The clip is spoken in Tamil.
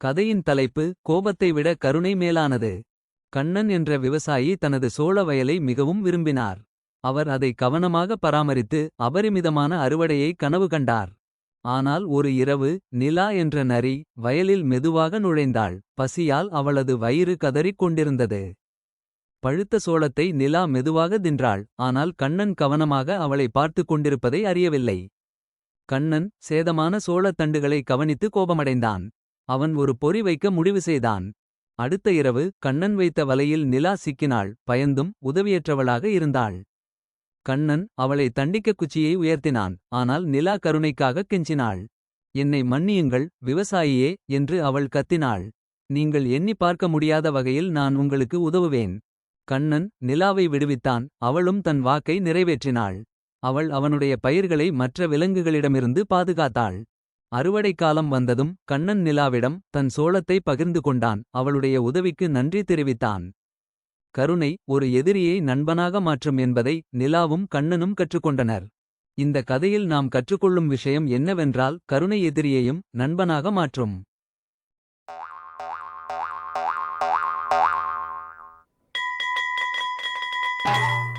கதையின் தலைப்பு கோபத்தை விட கருணை மேலானது. கண்ணன் என்ற விவசாயி தனது சோழ வயலை மிகவும் விரும்பினார். அவர் அதை கவனமாக பராமரித்து அபரிமிதமான அறுவடையை கனவு கண்டார். ஆனால் ஒரு இரவு நிலா என்ற நரி வயலில் மெதுவாக நுழைந்தாள். பசியால் அவளது வயிறு கதறிக் கொண்டிருந்தது. பழுத்த சோளத்தை நிலா மெதுவாக தின்றாள். ஆனால் கண்ணன் கவனமாக அவளை பார்த்துக் கொண்டிருப்பதை அறியவில்லை. கண்ணன் சேதமான சோழத் தண்டுகளை கவனித்து கோபமடைந்தான். அவன் ஒரு பொறி வைக்க முடிவு செய்தான். அடுத்த இரவு கண்ணன் வைத்த வலையில் நிலா சிக்கினாள். பயந்தும் உதவியற்றவளாக இருந்தாள். கண்ணன் அவளை தண்டிக்க குச்சியை உயர்த்தினான். ஆனால் நிலா கருணைக்காகக் கெஞ்சினாள். என்னை மன்னியுங்கள் விவசாயியே என்று அவள் கத்தினாள். நீங்கள் எண்ணி பார்க்க முடியாத வகையில் நான் உங்களுக்கு உதவுவேன். கண்ணன் நிலாவை விடுவித்தான் அவளும் தன் வாக்கை நிறைவேற்றினாள். அவள் அவனுடைய பயிர்களை மற்ற விலங்குகளிடமிருந்து பாதுகாத்தாள். அறுவடை காலம் வந்ததும் கண்ணன் நிலாவிடம் தன் சோளத்தை பகிர்ந்து கொண்டான். அவளுடைய உதவிக்கு நன்றி தெரிவித்தான். கருணை ஒரு எதிரியை நண்பனாக மாற்றும் என்பதை நிலாவும் கண்ணனும் கற்றுக்கொண்டனர். இந்த கதையில் நாம் கற்றுக்கொள்ளும் விஷயம் என்னவென்றால் கருணை எதிரியையும் நண்பனாக மாற்றும். you